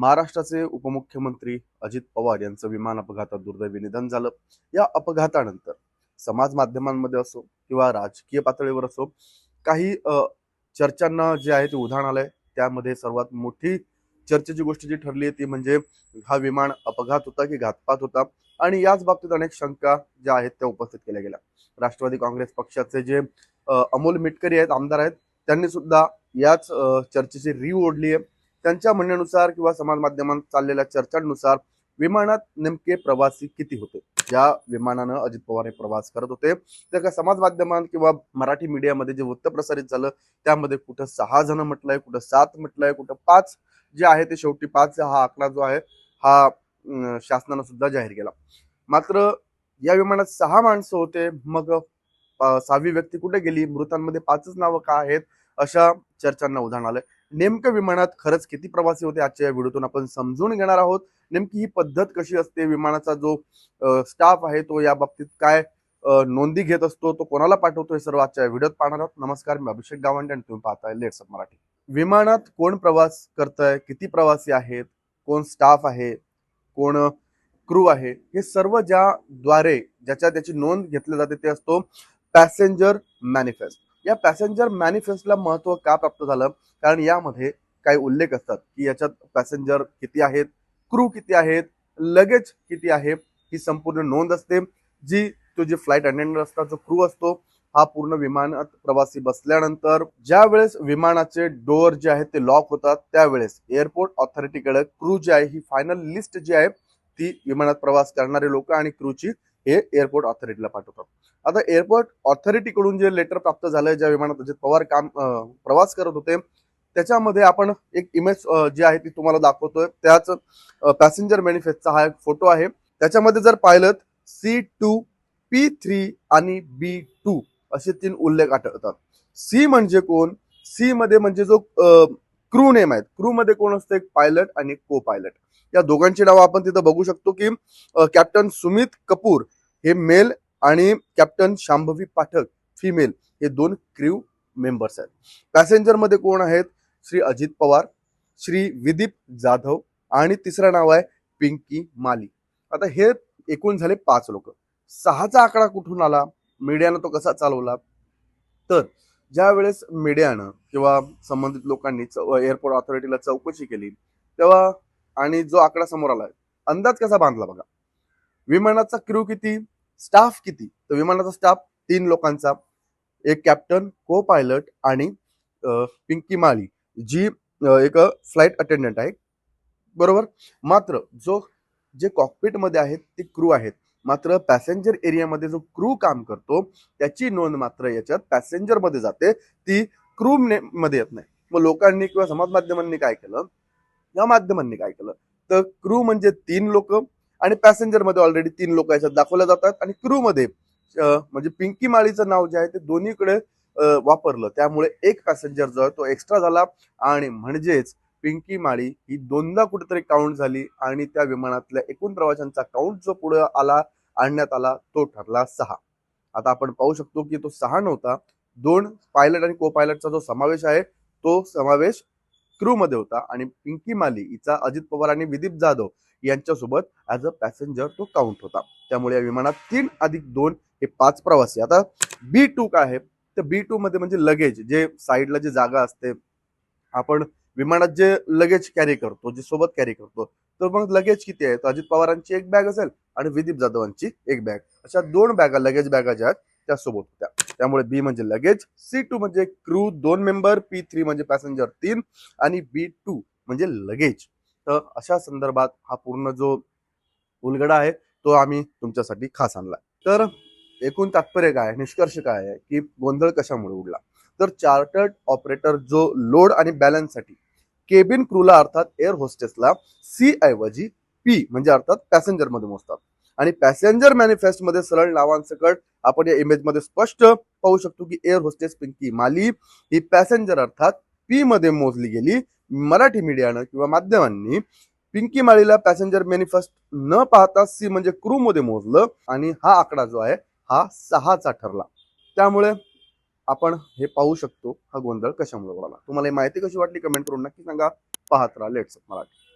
महाराष्ट्राचे उपमुख्यमंत्री अजित पवार यांचं विमान अपघातात दुर्दैवी निधन झालं. या अपघातानंतर समाज माध्यमांमध्ये असो किंवा राजकीय पातळीवर असो काही चर्चांना जे आहे ते उधाण आलंय. त्यामध्ये सर्वात मोठी चर्चेची गोष्ट जी ठरली आहे ती म्हणजे हा विमान अपघात होता की घातपात होता आणि याच बाबतीत अनेक शंका ज्या आहेत त्या उपस्थित केल्या गेल्या. राष्ट्रवादी काँग्रेस पक्षाचे जे अमोल मिटकरी आहेत आमदार आहेत त्यांनी सुद्धा याच चर्चेची री ओढली आहे. त्यांच्या म्हणण्यानुसार किंवा समाज माध्यमात चाललेल्या चर्चांनुसार विमानात नेमके प्रवासी किती होते? ज्या विमानानं अजित पवार हे प्रवास करत होते. त्या का समाज माध्यमात किंवा मराठी मीडियामध्ये जे वृत्त प्रसारित झालं त्यामध्ये कुठं सहा जण म्हटलंय कुठं सात म्हटलंय कुठं पाच जे आहे ते शेवटी पाच हा आकडा जो आहे हा शासनानं सुद्धा जाहीर केला. मात्र या विमानात सहा माणसं होते. मग सहावी व्यक्ती कुठे गेली? मृतांमध्ये पाचच नावं का आहेत? अशा चर्चांना उदाहरण आलं नेमकं विमानात खरंच किती प्रवासी होते आजच्या या व्हिडिओतून आपण समजून घेणार आहोत. नेमकी ही पद्धत कशी असते? विमानाचा जो स्टाफ आहे तो या बाबतीत काय नोंदी घेत असतो? तो कोणाला पाठवतो? हे सर्व आजच्या व्हिडिओत पाहणार आहोत. नमस्कार मी अभिषेक गावंडे आणि तुम्ही पाहताय लेट्स मराठी. विमानात कोण प्रवास करतंय? किती प्रवासी आहेत? कोण स्टाफ आहे? कोण क्रू आहे? हे सर्व ज्याद्वारे ज्याच्या त्याची नोंद घेतली जाते ते असतो पॅसेंजर मॅनिफेस्ट या पॅसेंजर मॅनिफेस्टला महत्त्व का प्राप्त झालं? कारण यामध्ये काही उल्लेख असतात की याच्यात पॅसेंजर किती आहेत क्रू किती आहेत लगेज किती आहे ही संपूर्ण नोंद असते. जी तो जे फ्लाईट अटेंडंट असतात जो क्रू असतो हा पूर्ण विमानात प्रवासी बसल्यानंतर ज्या वेळेस विमानाचे डोअर जे आहेत ते लॉक होतात त्यावेळेस एअरपोर्ट ऑथॉरिटीकडे क्रू जी आहे ही फायनल लिस्ट जी आहे ती विमानात प्रवास करणारे लोक आणि क्रूची हे एअरपोर्ट ऑथॉरिटीला पाठवतात. आता एअरपोर्ट ऑथॉरिटीकडून जे लेटर प्राप्त झालंय ज्या विमानात अजित पवार काम प्रवास करत होते त्याच्यामध्ये आपण एक इमेज जी आहे ती तुम्हाला दाखवतोय. त्याच पॅसेंजर मॅनिफेस्टचा हा एक फोटो आहे. त्याच्यामध्ये जर पाहिलं सी टू पी थ्री आणि बी टू असे तीन उल्लेख आढळतात. सी म्हणजे कोण? सी मध्ये म्हणजे जो क्रू नेम आहेत. क्रू मध्ये कोण असतं? एक पायलट आणि को पायलट या दोघांची नावं आपण तिथं बघू शकतो की कॅप्टन सुमित कपूर हे मेल आणि कॅप्टन शांभवी पाठक फिमेल हे दोन क्रू मेंबर्स आहेत. पॅसेंजरमध्ये कोण आहेत? श्री अजित पवार श्री विदीप जाधव आणि तिसरं नाव आहे पिंकी माली. आता हे एकूण झाले पाच लोक. सहाचा आकडा कुठून आला? मीडियानं तो कसा चालवला? तर ज्या वेळेस मीडियानं किंवा संबंधित लोकांनी एअरपोर्ट ऑथॉरिटीला चौकशी केली तेव्हा आणि जो आकडा समोर आला अंदाज कसा बांधला बघा. विमानाचा क्रू किती? स्टाफ किती? तर विमानाचा स्टाफ तीन लोकांचा. एक कॅप्टन को पायलट आणि पिंकी माळी जी एक फ्लाईट अटेंडंट आहे. बरोबर? मात्र जो जे कॉकपिटमध्ये आहेत ते क्रू आहेत. मात्र पॅसेंजर एरियामध्ये जो क्रू काम करतो त्याची नोंद मात्र याच्यात पॅसेंजरमध्ये जाते. ती क्रू मध्ये येत नाही. मग लोकांनी किंवा समाज माध्यमांनी काय केलं? या माध्यमांनी काय केलं? तर क्रू म्हणजे तीन लोक आणि पॅसेंजरमध्ये ऑलरेडी तीन लोक याच्यात दाखवल्या जातात. आणि क्रू मध्ये म्हणजे पिंकी माळीचं नाव जे आहे ते दोन्हीकडे वापरलं. त्यामुळे एक पॅसेंजर जो आहे तो एक्स्ट्रा झाला. आणि म्हणजेच पिंकी माळी ही दोनदा कुठेतरी काउंट झाली आणि त्या विमानातल्या एकूण प्रवाशांचा काउंट जो पुढे आला आणण्यात आला तो ठरला सहा. आता आपण पाहू शकतो की तो सहा नव्हता. दोन पायलट आणि को पायलटचा जो समावेश आहे तो समावेश क्रू मध्ये होता. आणि पिंकी माली हिचा अजित पवार आणि विदीप जाधव यांच्यासोबत ॲज अ पॅसेंजर तो काउंट होता. त्यामुळे या विमानात तीन अधिक दोन हे पाच प्रवासी. आता बी टू काय आहे? तर बी टू मध्ये म्हणजे लगेज जे साईडला जी जागा असते आपण विमानात जे लगेज कॅरी करतो जे सोबत कॅरी करतो तर मग लगेज किती आहे? तर अजित पवारांची एक बॅग असेल आणि विदीप जाधवांची एक बॅग अशा दोन बॅगा लगेज बॅगा ज्या आहेत त्या सोबत होत्या. त्यामुळे बी म्हणजे लगेज सी टू म्हणजे क्रू दोन मेंबर पी थ्री म्हणजे पॅसेंजर तीन. आणि बी टू म्हणजे लगेज तर अशा संदर्भात हा पूर्ण जो उलगडा आहे तो आम्ही तुमच्यासाठी खास आणला तर एकूण तात्पर्य काय आहे, निष्कर्ष काय आहे की गोंधळ कशामुळे उडला? तर चार्टर्ड ऑपरेटर जो लोड आणि बॅलन्ससाठी केबिन क्रूला अर्थात एअर होस्टेसला सी ऐवजी पी म्हणजे अर्थात पॅसेंजरमध्ये मोजतात. आणि पॅसेंजर मॅनिफेस्टमध्ये सरळ नावांसकट आपण या इमेजमध्ये स्पष्ट पाहू शकतो की एअर होस्टेस पिंकी माली ही पॅसेंजर अर्थात पी मध्ये मोजली गेली. मराठी मीडियानं किंवा माध्यमांनी पिंकी माळीला पॅसेंजर मॅनिफेस्ट न पाहता सी म्हणजे क्रू मध्ये मोजलं आणि हा आकडा जो आहे हा सहाचा ठरला. त्यामुळे आपण हे पाहू शकतो हा गोंधळ कशामुळे उडाला. तुम्हाला माहिती कशी वाटली? कमेंट करून नक्की सांगा. पाहत राहा लेट्स मराठी.